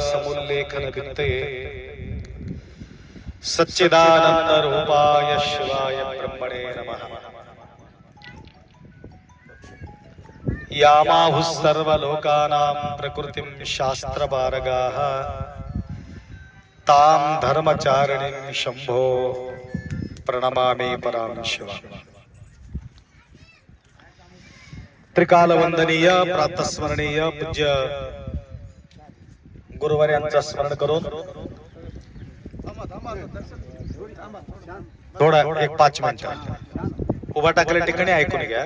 समुल्लेखन भित्ते सच्चिदानंद रूपाय शिवाय ब्रह्मणे नमः। यामाहुः सर्वलोकानां प्रकृतिं शास्त्रपारगाः तां धर्मचारिणीं शम्भो प्रणमामि परां शिवा। त्रिकालवंदनीय प्रातस्मरणीय पूज्य गुरुवार यांचं स्मरण करून थोडा एक पाच मिनिट. उभा टाकल्या ठिकाणी ऐकून घ्या.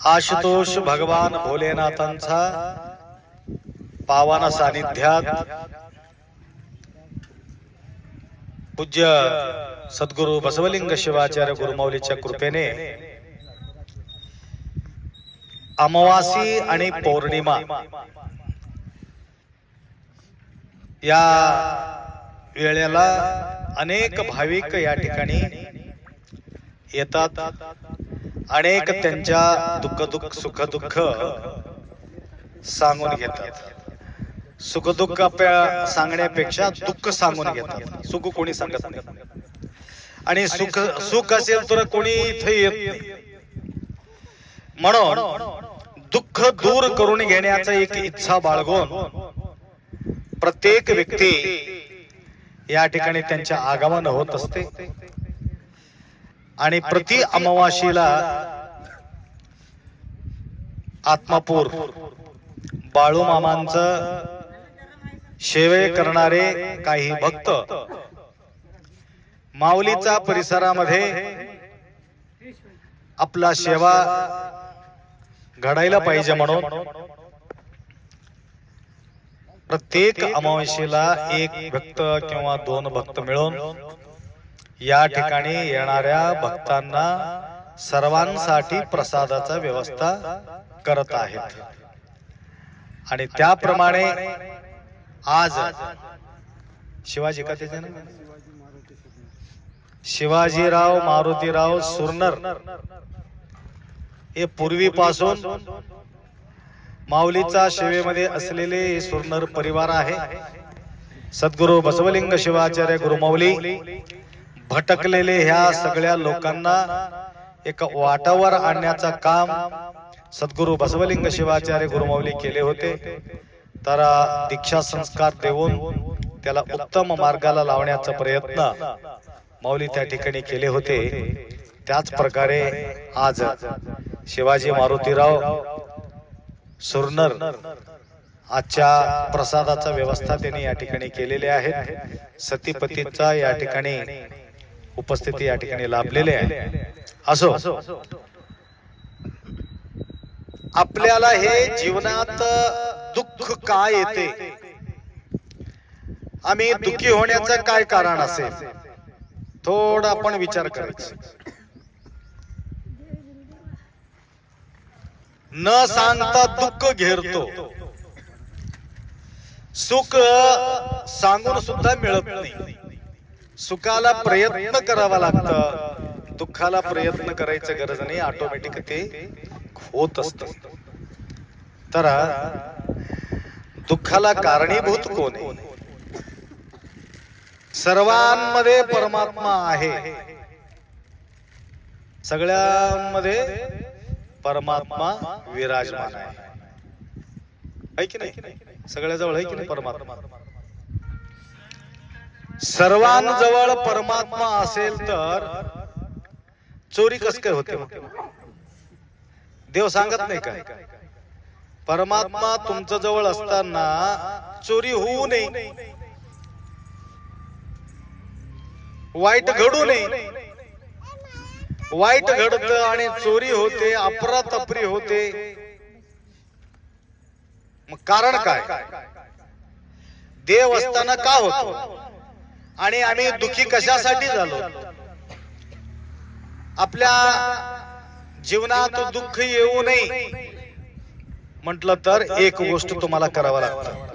आशुतोष भगवान भोलेनाथांचा पावाना सानिध्यात पूज्य सद्गुरु बसवलिंग शिवाचार्य गुरुमौलीच्या कृपेने अमावासी आणि पौर्णिमा. या वेळेला अनेक भाविक या ठिकाणी येतात. अनेक त्यांच्या दुःख दुःख सुख दुःख सांगून घेतात. सुख दुःख आपल्या सांगण्यापेक्षा दुःख सांगून घेतात. सुख कोणी सांगत नाही. आणि सुख सुख असेल तर कोणी इथे येत नाही. म्हणून दुःख दूर करून घेण्याचा एक इच्छा बाळगून प्रत्येक व्यक्ती या ठिकाणी त्यांच्या आगमन होत असते. आणि प्रति अमावाशीला आत्मापूर बाळू मामांचं शेवे करणारे काही भक्त माऊलीचा परिसरामध्ये आपला सेवा घडायला पाहिजे म्हणून. प्रत्येक अमावस्येला एक भक्त किंवा दोन भक्त मिळून या ठिकाणी येणाऱ्या भक्तांना सर्वांसाठी प्रसादाचा व्यवस्था करत आहेत. आणि त्याप्रमाणे आज शिवाजी का त्याचे ना? शिवाजीराव मारुतीराव सुरनर हे पूर्वीपासून माऊलीचा सेवेमध्ये असलेले हे सुरनर परिवार आहे. सद्गुरु बसवलिंग शिवाचार्य गुरुमाऊली भटकलेले ह्या सगळ्या लोकांना एक वाटावर आणण्याचं काम सद्गुरु बसवलिंग शिवाचार्य गुरुमाऊली केले होते. तर दीक्षा संस्कार देऊन त्याला उत्तम मार्गाला लावण्याचा प्रयत्न माऊली त्या ठिकाणी केले होते. त्याच प्रकारे आज शिवाजी मारुतीराव सुरनर आजच्या प्रसादाचा व्यवस्था त्यांनी या ठिकाणी केलेली आहे सतीपतीचा या ठिकाणी उपस्थिती या ठिकाणी लाभलेली आहे. असो आपल्याला हे जीवनात दुःख काय येते? आम्ही दुःखी होण्याचं काय कारण असेल? थोडा आपण विचार करायचा. न सांगता दुःख घेरतो. सुख सांगून सुद्धा मिळत नाही. सुखाला प्रयत्न करावा लागतं. दुःखाला प्रयत्न करायचं गरज नाही. ऑटोमॅटिक ते होत असत. तर दुःखाला कारणीभूत कोण आहे? सर्वांमध्ये परमात्मा आहे. सगळ्यांमध्ये परमात्मा विराजमान आहे. है की नाही? सगळ्याजवळ आहे की नाही परमात्मा? सर्वांजवळ परमात्मा असेल तर चोरी कस काय होते देव सांगत नाही काय परमात्मा तुमच्या जवळ असताना चोरी होऊ नये. वाईट घडू नये. वाईट घडत आणि चोरी होते अफरातफरी होते. मग कारण काय? देव असताना का होतो? आणि आम्ही दुखी कशासाठी झालो? आपल्या जीवनात दुःख येऊ नये. म्हटलं तर एक गोष्ट तुम्हाला करावं लागतं.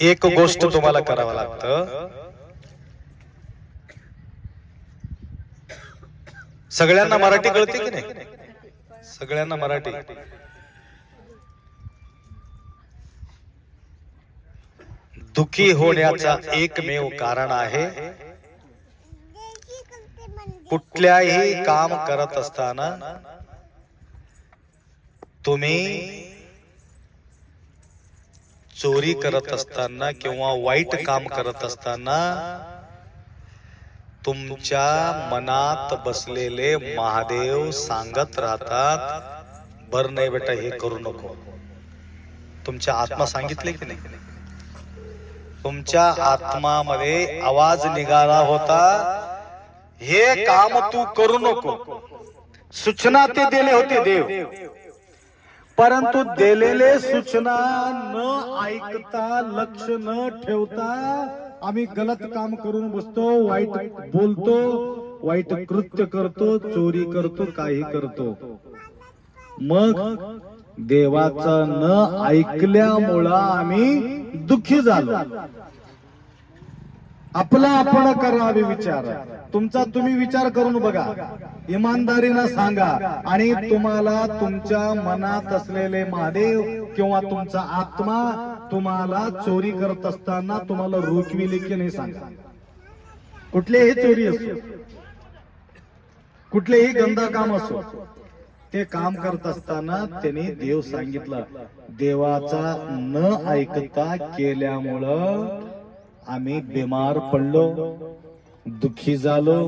एक गोष्ट तुम्हाला करावं लागतं. सगळ्यांना मराठी कळते की नाही? सगळ्यांना मराठी. दुखी होण्याचा एकमेव कारण आहे कुठल्याही काम करत असताना तुम्ही चोरी करत असताना किंवा वाईट काम करत असताना तुमच्या मनात बसलेले महादेव सांगत राहतात बर नाही बेटा हे करू नको. तुमच्या आत्मा सांगितले की नाही? तुमच्या आत्मामध्ये आवाज निघाला होता हे काम तू करू नको. सूचना ते दिले होते देव. परंतु दिलेले सूचना न ऐकता लक्ष न ठेवता आम्ही गलत काम करून बसतो वाईट बोलतो वाईट कृत्य करतो चोरी करतो काही करतो. मग देवाचं न ऐकल्यामुळं आम्ही दुःखी झालो. आपला आपण करावे विचार. तुमचा तुम्ही विचार करून बघा. इमानदारीनं सांगा. आणि तुम्हाला तुमच्या मनात असलेले महादेव किंवा तुमचा आत्मा तुम्हाला चोरी करत असताना तुम्हाला रोखविले की नाही सांगा कुठलेही चोरी असो. कुठलेही गंदा काम असो. ते काम करत असताना त्यांनी देव सांगितलं देवाचा न ऐकता केल्यामुळं आम्ही बिमार पडलो दुःखी झालो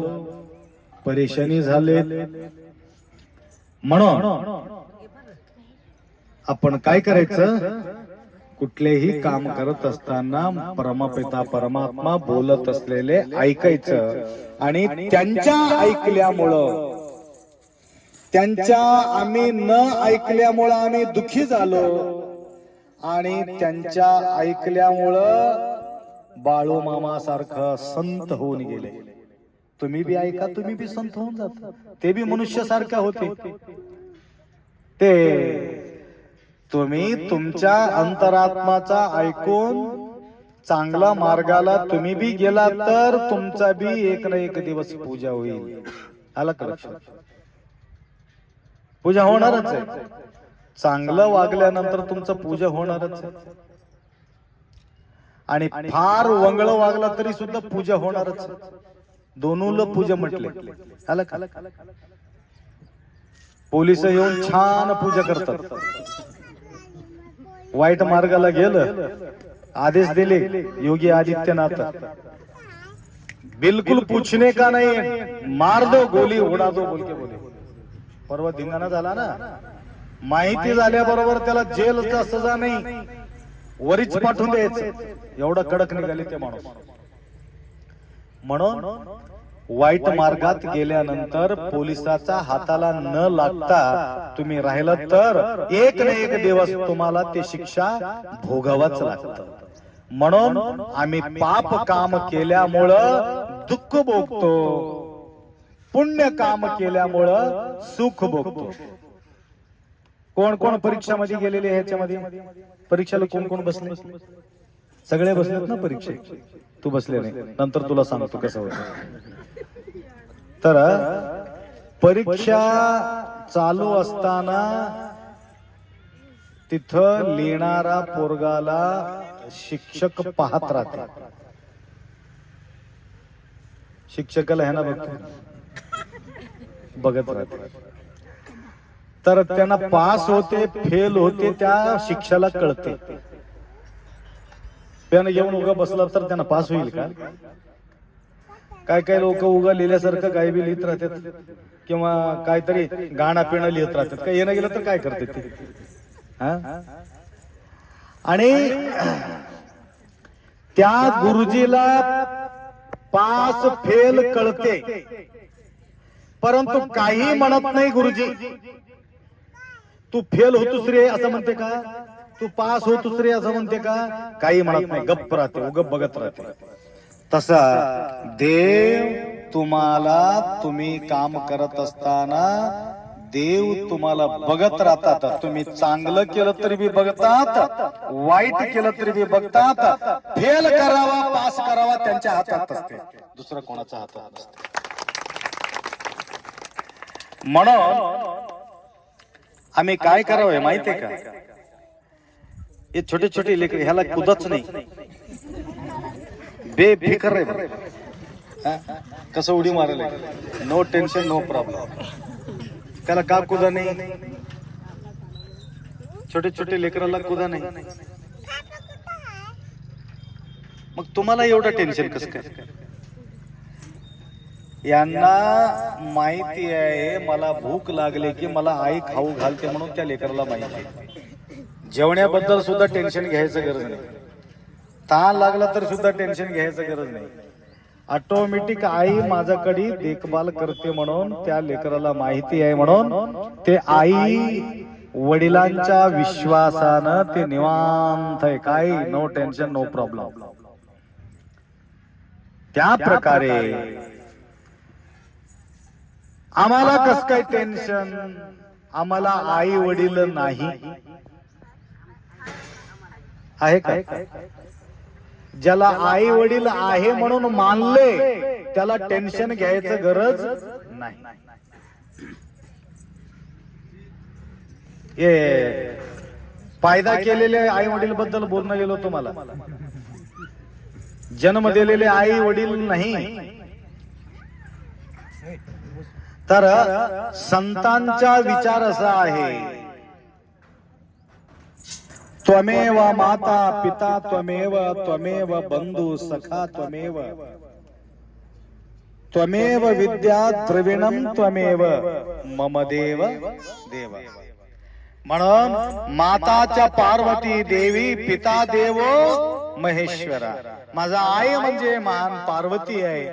परेशानी झाले. म्हणून आपण काय करायचं? कुठलेही काम करत असताना परमपिता परमात्मा बोलत असलेले ऐकायचं आणि त्यांच्या ऐकल्यामुळं. त्यांच्या आम्ही न ऐकल्यामुळं आम्ही दुखी झालो. आणि त्यांच्या ऐकल्यामुळं बाळू मामा सारखं संत होऊन गेले. तुम्ही बी ऐका तुम्ही बी संत होऊन जाता. ते बी मनुष्य सारखे होते. ते तुम्ही तुमच्या अंतरात्माचा ऐकून चांगला मार्गाला तुम्ही बी गेला तर तुमचा बी एक ना एक दिवस पूजा होईल. आला का लक्षात? पूजा होणारच आहे. चांगलं वागल्यानंतर तुमचं पूजा होणारच आहे. आणि फार वंगळ वागला तरी सुद्धा पूजा होणारच दोनूला पूजा म्हटले. आलं का? पोलीस येऊन छान पूजा करतात. वाईट मार्गाला गेलं आदेश दिले योगी आदित्यनाथ. बिलकुल पूछने का नाही मार दो गोली उडा दो बोल के बोले. परवा धिंगाणा झाला ना? माहिती झाल्याबरोबर त्याला जेलचा सजा नाही. वरीच पाठवून द्यायचं. एवढं कडक निघाले ते माणूस. म्हणून वाईट मार्गात गेल्यानंतर पोलिसाचा हाताला न लागता तुम्ही राहिलं तर एक ना एक दिवस तुम्हाला ते शिक्षा भोगावच लागत. म्हणून आम्ही पाप काम केल्यामुळं दुःख भोगतो. पुण्य काम केल्यामुळं सुख भोगतो. कोण कोण परीक्षामध्ये गेलेले ह्याच्यामध्ये? परीक्षेला कोण कोण बसले? सगळे बसलेत ना परीक्षेत? तू बसले नाही. नंतर तुला सांगतो कसं होतं. तर परीक्षा चालू असताना तिथं लिहिणारा पोरगाला शिक्षक पाहत राहते. शिक्षकाला ह्याना बघतो. बघत राहते. तर त्यांना पास होते फेल होते त्या शिक्षाला कळते. त्यानं येऊन उगा बसला तर त्यांना पास होईल का? काय काय लोक उगा लिहिल्यासारखं काही बी लिहित राहतात. किंवा काहीतरी गाणं पिणं लिहित राहतात. काय येणं गेलं तर काय करतात ते? हा? आणि त्या गुरुजीला पास फेल कळते. परंतु काही म्हणत नाही गुरुजी. तू फेल होतोस रे असं म्हणते का? तू पास होतोस रे असं म्हणते का? काही म्हणत नाही. गप्प राहते उगप बघत राहते. तसा देव तुम्हाला तुम्ही काम करत असताना देव तुम्हाला बघत राहतात. तुम्ही चांगलं केलं तरी बी बघतात वाईट केलं तरी बी बघतात. फेल करावा पास करावा त्यांच्या हातात असते. दुसरं कोणाच्या हातात असते म्हणून आम्ही काय करावं माहितीये का? हे छोटे छोटे लेकर ह्याला कुदच नाही. बेफिकर आहे कसं उडी मारायला नो टेन्शन नो प्रॉब्लेम त्याला का कुदा नाही? छोटे छोटे लेकराला कुदा नाही? मग तुम्हाला एवढं टेन्शन कसं काय? यांना माहिती आहे मला भूक लागली की मला आई खाऊ घालते म्हणून त्या लेकराला माहिती आहे. जेवण्याबद्दल सुद्धा टेन्शन घ्यायचं गरज नाही. ताण लागला तर सुद्धा टेन्शन घ्यायचं गरज नाही. ऑटोमॅटिक आई माझ्याकडे देखभाल करते म्हणून त्या लेकराला माहिती आहे म्हणून ते आई वडिलांच्या विश्वासानं ते निवांत आहे. काय नो टेन्शन नो प्रॉब्लेम त्या प्रकारे आम्हाला कस काय टेन्शन आम्हाला आई वडील नाही. आहे काय ज्याला आई वडील आहे म्हणून मानले त्याला टेन्शन घ्यायचं गरज नाही. फायदा केलेले आई वडील बद्दल बोलणं गेलो तुम्हाला. जन्म दिलेले आई वडील नाही. तर संतांचा विचार असा आहे. त्वमेव माता पिता त्वमेव त्वमेव बंधू सखा त्वमेव। त्वमेव। विद्या द्रविणम त्वमेव। मम देव देव म्हणून माताच्या पार्वती देवी पिता देव महेश्वरा। माझा आई म्हणजे महान पार्वती आहे।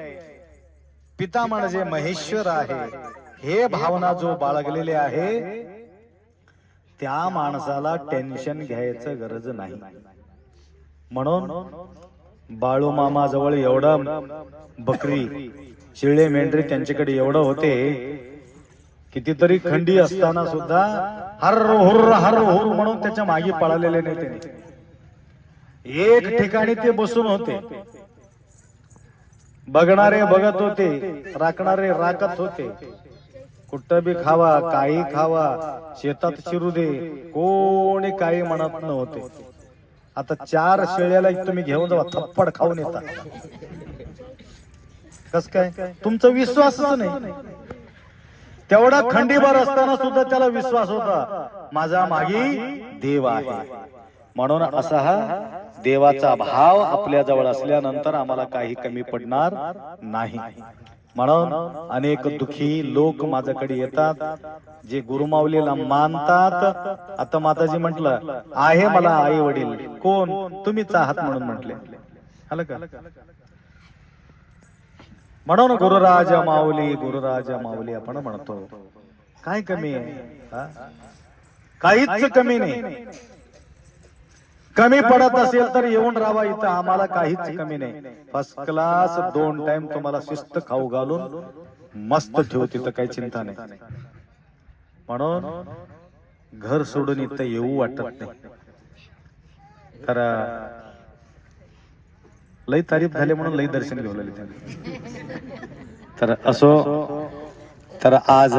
पिता म्हणजे महेश्वर आहे। हे भावना जो बाळगलेले आहे त्या माणसाला टेन्शन घ्यायचं गरज नाही. म्हणून बाळू मामा जवळ एवढं बकरी शिळे मेंढरे त्यांच्याकडे एवढं होते कितीतरी खंडी असताना सुद्धा हर हुर हर हुर म्हणून त्याच्यामागे पळालेले नाही त्याने. एक ठिकाणी ते बसून होते. बघणारे बघत होते राखणारे राखत होते. कुठं बी खावा काही खावा शेतात शिरू दे कोणी काही म्हणत नव्हते. आता चार शेळ्याला तुम्ही घेऊन जावा थप्पड खाऊन येता. कस काय? तुमचा विश्वासच नाही. तेवढा खंडीभर असताना सुद्धा त्याला विश्वास होता. माझा मागी देव आहे. म्हणून असा हा देवाचा भाव आपल्या जवळ असल्यानंतर आम्हाला काही कमी पडणार नाही. म्हणून अनेक दुखी लोक माझ्याकडे येतात जे गुरुमाऊलीला मानतात. आता माताजी म्हंटल आहे मला आई वडील कोण? तुम्हीच आहात म्हणून म्हटले. आलं का? म्हणून गुरुराज माऊली गुरुराज माऊली आपण म्हणतो. काय कमी आहे? काहीच कमी नाही. कमी पडत असेल तर येऊन राहा इथं. आम्हाला काहीच कमी नाही. फर्स्ट क्लास दोन टाइम तुम्हाला शिस्त खाऊ घालून मस्त ठेवू तिथं काही चिंता नाही. म्हणून घर सोडून इथं येऊ वाटत नाही. तर लई तारीफ झाली म्हणून लई दर्शन घेऊ लागले तर असो तर आज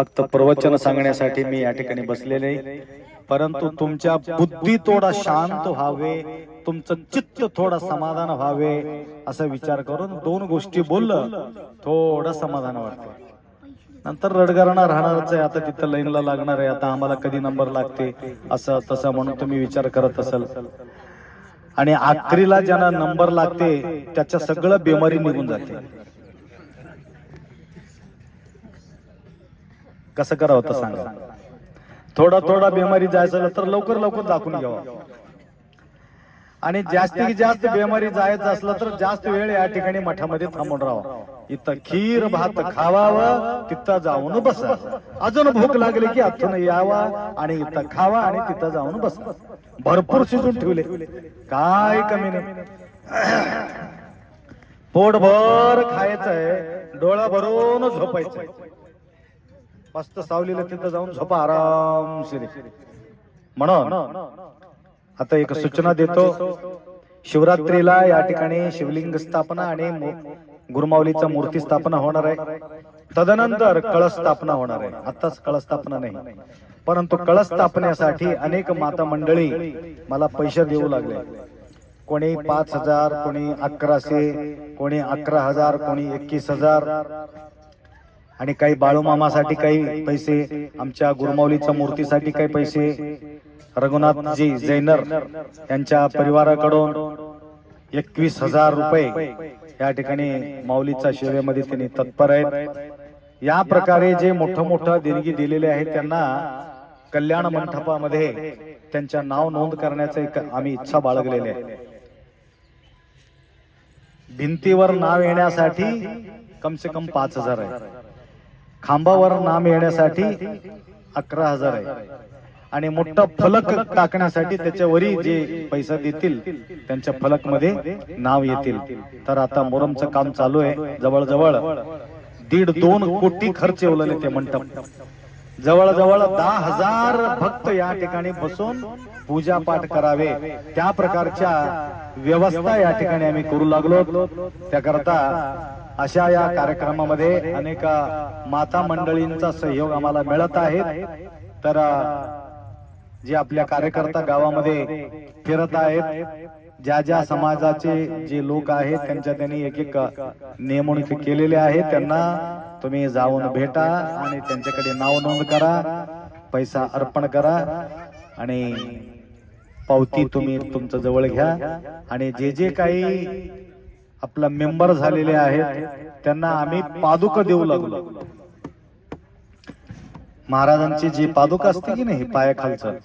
फक्त प्रवचन सांगण्यासाठी मी या ठिकाणी बसलेले. परंतु तुमच्या बुद्धी थोडा शांत व्हावे तुमचं चित्त थोडा समाधान व्हावे असा विचार करून दोन गोष्टी बोललं थोडं समाधान वाटतं. नंतर रडगारणा राहणारच आहे आता तिथं लाईनला लागणार आहे आता आम्हाला कधी नंबर लागते असं तसं म्हणून तुम्ही विचार करत असाल. आणि आखरीला ज्यांना नंबर लागते त्याच्या सगळं बेमारी निघून जाते. कसं करावं तर सांगा. थोडा थोडा बेमारी जायचं तर लवकर लवकर दाखवून घ्यावा. आणि जास्तीत जास्त बेमारी जायचं असलं तर जास्त वेळ या ठिकाणी मठामध्ये थांबून राहावं. इथं खीर भात खावावं तिथं जाऊन बसा. अजून भूक लागली की अथून यावा आणि इथं खावा आणि तिथं जाऊन बसा. भरपूर शिजून ठेवले. काय कमी नाही. पोटभर खायचंय डोळा भरून झोपायचं मस्त सावलीला तिथं जाऊन झोपा आरामशीर म्हणून आता एक सूचना देतो. शिवरात्रीला या ठिकाणी शिवलिंग स्थापना आणि मू- गुरुमाऊलीचा मूर्ती स्थापना होणार आहे. तदनंतर कळस स्थापना होणार आहे. आताच कळस स्थापना नाही. परंतु कळस स्थापनेसाठी अनेक माता मंडळी मला पैसे देऊ लागले. कोणी पाच हजार कोणी अकराशे कोणी अकरा हजार कोणी एकवीस हजार. आणि काही बाळूमामासाठी काही पैसे आमच्या गुरुमाऊलीच्या मूर्तीसाठी काही पैसे रघुनाथजी जैनर यांच्या परिवाराकडून एकवीस हजार रुपये या ठिकाणी माऊलीच्या सेवेमध्ये त्यांनी तत्पर आहेत. या प्रकारे जे मोठं मोठं देणगी दिलेले आहेत त्यांना कल्याण मंडपामध्ये त्यांच्या नाव नोंद करण्याचं एक आम्ही इच्छा बाळगलेली आहे. भिंतीवर नाव येण्यासाठी कम से कम पाच हजार आहे. खांबावर नाम येण्यासाठी अकरा हजार आहे. आणि मोठा फलक टाकण्यासाठी त्याच्यावरी जे पैसा देतील त्यांच्या फलकमध्ये नाव येतील. तर आता मोरमचं काम चालू आहे जवळजवळ दीड दोन कोटी खर्च येवलेले ते मंडप. जवळजवळ दहा हजार भक्त या ठिकाणी बसून पूजा पाठ करावे. त्या प्रकारच्या व्यवस्था या ठिकाणी आम्ही करू लागलो. त्याकरता अशा या कार्यक्रमामध्ये अनेक माता मंडळींचा सहयोग आम्हाला मिळत आहे तर जे आपल्या कार्यकर्ता गावामध्ये फिरत आहेत ज्या ज्या समाजाचे जे लोक आहेत त्यांच्या त्यांनी एक एक नेमणूक केलेले आहेत त्यांना तुम्ही जाऊन भेटा आणि त्यांच्याकडे नाव नोंद करा पैसा अर्पण करा आणि पावती तुम्ही तुमचं जवळ घ्या. आणि जे जे काही आपला मेंबर झालेले आहेत त्यांना आम्ही पादुका देऊ लागलो. महाराजांची जी पादुका असते की नाही पायाखालचं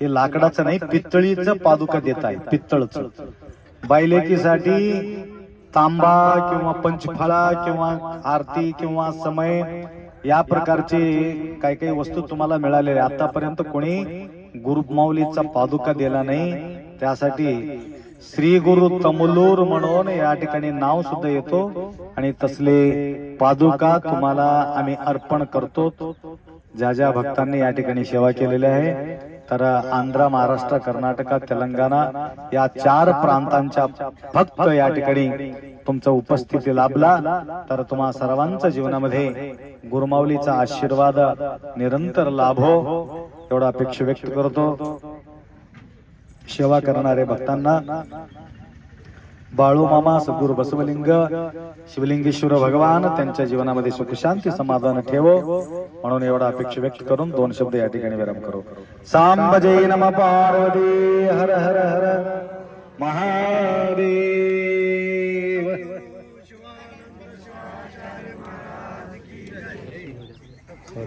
हे लाकडाचं नाही पितळीचं पादुका देत आहे पितळचं. बायलेकीसाठी तांबा किंवा पंचफळा किंवा आरती किंवा समय या प्रकारचे काही काही वस्तू तुम्हाला मिळालेले आतापर्यंत कोणी गुरुमाऊलीचा पादुका दिला नाही त्यासाठी श्री गुरु तमलूर म्हणून या ठिकाणी नाव सुद्धा येतो. आणि तसले पादुका तुम्हाला आम्ही अर्पण करतो. ज्या ज्या भक्तांनी या ठिकाणी सेवा केलेली आहे तर आंध्र महाराष्ट्र कर्नाटक तेलंगणा या चार प्रांतांच्या भक्त या ठिकाणी तुमचा उपस्थिती लाभला. तर तुम्हा सर्वांच्या जीवनामध्ये गुरुमाऊलीचा आशीर्वाद निरंतर लाभो एवढा अपेक्षा व्यक्त करतो. सेवा करणारे भक्तांना बाळू मामा बसवलिंग शिवलिंगेश्वर भगवान त्यांच्या जीवनामध्ये सुखशांती समाधान ठेवो. म्हणून एवढा अपेक्षा व्यक्त करून दोन शब्द या ठिकाणी विराम करू. सांब जय नम पार्वती हर हर हर. महादेव.